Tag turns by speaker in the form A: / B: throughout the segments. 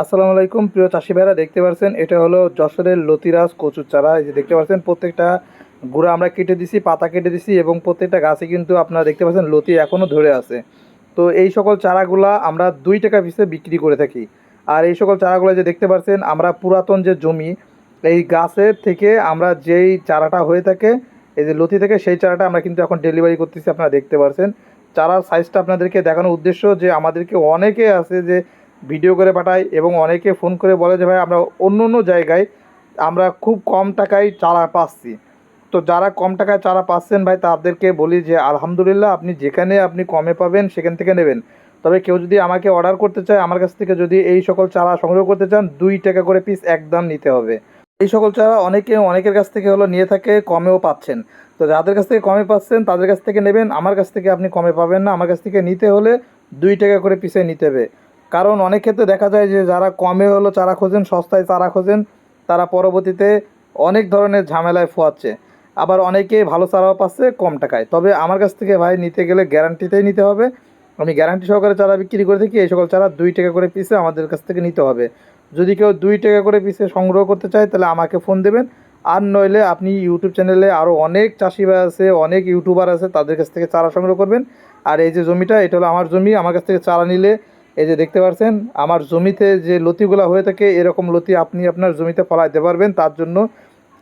A: আসসালামু আলাইকুম, প্রিয় চাষি ভাইরা, দেখতে পাচ্ছেন এটা হলো যশোরের লতিরাজ কচুর চারা। এই যে দেখতে পাচ্ছেন প্রত্যেকটা গুঁড়া আমরা কেটে দিছি, পাতা কেটে দিছি এবং প্রত্যেকটা গাছে কিন্তু আপনারা দেখতে পাচ্ছেন, লতি এখনও ধরে আছে। তো এই সকল চারাগুলা আমরা দুই টাকা পিসে বিক্রি করে থাকি। আর এই সকল চারাগুলো যে দেখতে পাচ্ছেন আমরা পুরাতন যে জমি, এই গাছের থেকে আমরা যেই চারাটা হয়ে থাকে, এই যে লতি থেকে সেই চারাটা আমরা কিন্তু এখন ডেলিভারি করতেছি, আপনারা দেখতে পাচ্ছেন চারার সাইজটা আপনাদেরকে দেখানোর উদ্দেশ্য যে আমাদেরকে অনেকে আছে যে ভিডিও করে পাঠায় এবং অনেকে ফোন করে বলে যে, ভাই, আমরা অন্য অন্য জায়গায় আমরা খুব কম টাকায় চারা পাচ্ছি। তো যারা কম টাকায় চারা পাচ্ছেন, ভাই, তাদেরকে বলি যে, আলহামদুলিল্লাহ, আপনি যেখানে আপনি কমে পাবেন, সেখান থেকে নেবেন। তবে কেউ যদি আমাকে অর্ডার করতে চায়, আমার কাছ থেকে যদি এই সকল চারা সংগ্রহ করতে চান, দুই টাকা করে পিস একদম নিতে হবে। এই সকল চারা অনেকে, অনেকের কাছ থেকে হলো নিয়ে থাকে, কমেও পাচ্ছেন। তো যাদের কাছ থেকে কমে পাচ্ছেন, তাদের কাছ থেকে নেবেন। আমার কাছ থেকে আপনি কমে পাবেন না। আমার কাছ থেকে নিতে হলে দুই টাকা করে পিসে নিতে হবে। কারণ অনেক ক্ষেত্রে দেখা যায় যে যারা কমে হলো, চারা খোঁজেন, সস্তায় চারা খোঁজেন, তারা পরবর্তীতে অনেক ধরনের ঝামেলায় ফোয়াচ্ছে। আবার অনেকে ভালো চারাও পাচ্ছে, কম টাকায়। তবে আমার কাছ থেকে ভাই নিতে গেলে গ্যারান্টিতেই নিতে হবে। আমি গ্যারান্টি সহকারে চারা বিক্রি করে থাকি, এই সকল চারা দুই টাকা করে পিসে আমাদের কাছ থেকে নিতে হবে। যদি কেউ দুই টাকা করে পিসে সংগ্রহ করতে চায়, তাহলে আমাকে ফোন দেবেন। আর নইলে আপনি ইউটিউব চ্যানেলে আরও অনেক চাষি ভাই আছে, অনেক ইউটিউবার আছে, তাদের কাছ থেকে চারা সংগ্রহ করবেন। আর এই যে জমিটা, এটা হলো আমার জমি। আমার কাছ থেকে চারা নিলে এই যে দেখতে পাচ্ছেন আমার জমিতে যে লতিগুলো হয়ে থাকে, এরকম লতি আপনি আপনার জমিতে ফলাইতে পারবেন। তার জন্য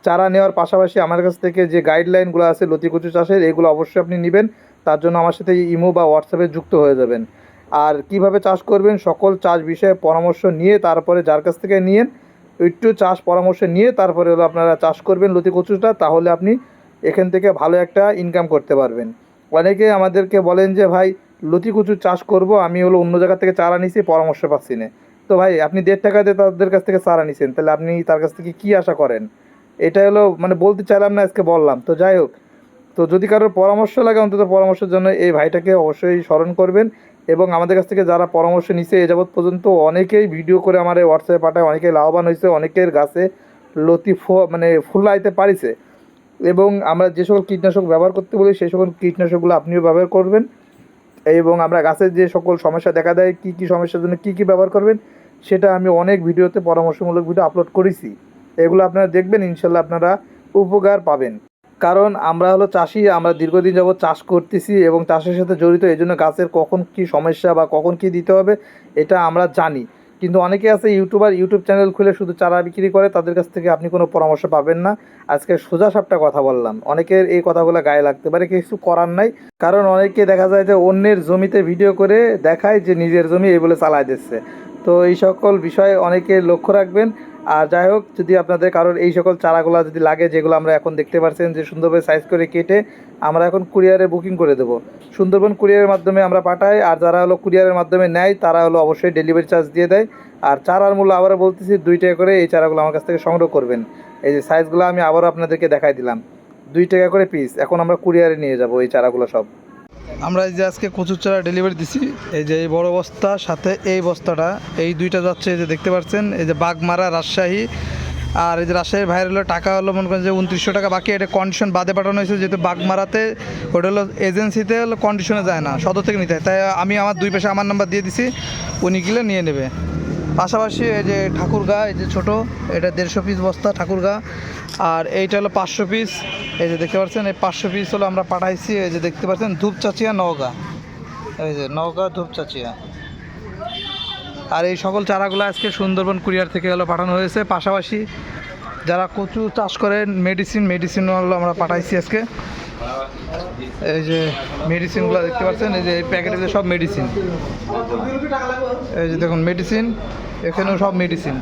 A: চারা নেওয়ার পাশাপাশি আমার কাছ থেকে যে গাইডলাইনগুলো আছে লতি কচু চাষের, এগুলো অবশ্যই আপনি নেবেন। তার জন্য আমার সাথে ইমো বা হোয়াটসঅ্যাপে যুক্ত হয়ে যাবেন। আর কীভাবে চাষ করবেন, সকল চাষ বিষয়ে পরামর্শ নিয়ে তারপরে যার কাছ থেকে নিয়েন, একটু চাষ পরামর্শ নিয়ে তারপরে হলো আপনারা চাষ করবেন লতি কচুটা তাহলে আপনি এখান থেকে ভালো একটা ইনকাম করতে পারবেন। অনেকে আমাদেরকে বলেন যে, ভাই লতি কচু চাষ করব, আমি হলো অন্য জায়গা থেকে চারা নিছি, পরামর্শ পাচ্ছি না। তো ভাই, আপনি দেড় টাকা দিয়ে তাদের কাছ থেকে চারা নিছেন, তাহলে আপনি তার কাছ থেকে কী আশা করেন? এটা হলো মানে বলতে চাইলাম না, আজকে বললাম। তো যাই হোক, তো যদি কারোর পরামর্শ লাগে, অন্তত পরামর্শের জন্য এই ভাইটাকে অবশ্যই স্মরণ করবেন এবং আমাদের কাছ থেকে যারা পরামর্শ নিছে, এ যাবৎ পর্যন্ত অনেকেই ভিডিও করে আমার এই হোয়াটসঅ্যাপে পাঠায়, অনেকেই লাভবান হয়েছে অনেকের গাছে লতি ফ- মানে ফুলাইতে পারিছে। এবং আমরা যে সকল কীটনাশক ব্যবহার করতে বলি সেই সকল কীটনাশকগুলো আপনিও ব্যবহার করবেন। এবং আমরা গাছের যে সকল সমস্যা দেখা দেয়, কী কী সমস্যার জন্য কী কী ব্যবহার করবেন, সেটা আমি অনেক ভিডিওতে পরামর্শমূলক ভিডিও আপলোড করেছি। এগুলো আপনারা দেখবেন, ইনশাল্লাহ আপনারা উপকার পাবেন। কারণ আমরা হলো চাষি, আমরা দীর্ঘদিন যাবত চাষ করতেছি এবং চাষের সাথে জড়িত এই জন্য গাছের কখন কী সমস্যা বা কখন কি দিতে হবে, এটা আমরা জানি। কিন্তু অনেকে আছে ইউটিউবার, ইউটিউব চ্যানেল খুলে শুধু চারা বিক্রি করে, তাদের কাছ থেকে আপনি কোনো পরামর্শ পাবেন না। আজকে সোজা সাপটা কথা বললাম। অনেকের এই কথাগুলো গায়ে লাগতে পারে, কিছু করার নাই। কারণ অনেকে দেখা যায় যে অন্যের জমিতে ভিডিও করে দেখায় যে নিজের জমি এই বলে চালায় দিচ্ছে। তো এই সকল বিষয়ে অনেকে লক্ষ্য রাখবেন। আর যাই হোক, যদি আপনাদের কারোর এই সকল চারাগুলো যদি লাগে, যেগুলো আমরা এখন দেখতে পাচ্ছেন যে সুন্দরভাবে সাইজ করে কেটে আমরা এখন কুরিয়ারে বুকিং করে দেবো। সুন্দরবন কুরিয়ারের মাধ্যমে আমরা পাঠাই, আর যারা হলো কুরিয়ারের মাধ্যমে নেয়, তারা হলো অবশ্যই ডেলিভারি চার্জ দিয়ে দেয়। আর চারার মূল্য আবারও বলতেছি, দুই টাকা করে এই চারাগুলো আমার কাছ থেকে সংগ্রহ করবেন। এই যে সাইজগুলো আমি আবারও আপনাদেরকে দেখাই দিলাম। দুই টাকা করে পিস এখন আমরা কুরিয়ারে নিয়ে যাব এই চারাগুলো সব। আমরা এই যে আজকে কচুর চারা ডেলিভারি দিছি, এই যে এই বড় বস্তা, সাথে এই বস্তাটা, এই দুইটা যাচ্ছে এই যে দেখতে পাচ্ছেন, এই যে বাগমারা রাজশাহী, আর এই যে রাজশাহীর ভাইয়ের হলো টাকা হলো মনে করেন যে উনত্রিশশো টাকা, বাকি এটা কন্ডিশন বাদে পাঠানো হয়েছে, যেহেতু বাগমারাতে, ওটা হলো এজেন্সিতে হলো কন্ডিশনে যায় না, সদর থেকে নিতে হয়। তাই আমি আমার দুই পাশে, আমার নাম্বার দিয়ে দিছি, উনি গেলে নিয়ে নেবে। পাশাপাশি এই যে ঠাকুরগা, এই যে ছোটো, এটা দেড়শো পিস বস্তা ঠাকুরগা আর এইটা হলো পাঁচশো পিস এই যে দেখতে পাচ্ছেন, এই পাঁচশো পিস হলো আমরা পাঠাইছি। এই যে দেখতে পাচ্ছেন ধূপচাচিয়া নওগাঁ। এই যে নওগাঁ ধূপচাচিয়া আর এই সকল চারাগুলো আজকে সুন্দরবন কুরিয়ার থেকে হলো পাঠানো হয়েছে। পাশাপাশি যারা কচু চাষ করেন মেডিসিন মেডিসিন হলো আমরা পাঠাইছি আজকে। এই যে মেডিসিনগুলো দেখতে পাচ্ছেন, এই যে প্যাকেটে সব মেডিসিন এই যে দেখুন মেডিসিন এখানেও সব মেডিসিন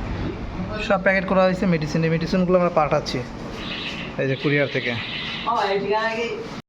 A: সব প্যাকেট করা হয়েছে মেডিসিন এই মেডিসিনগুলো আমরা পাঠাচ্ছি। এই যে কুরিয়ার থেকে।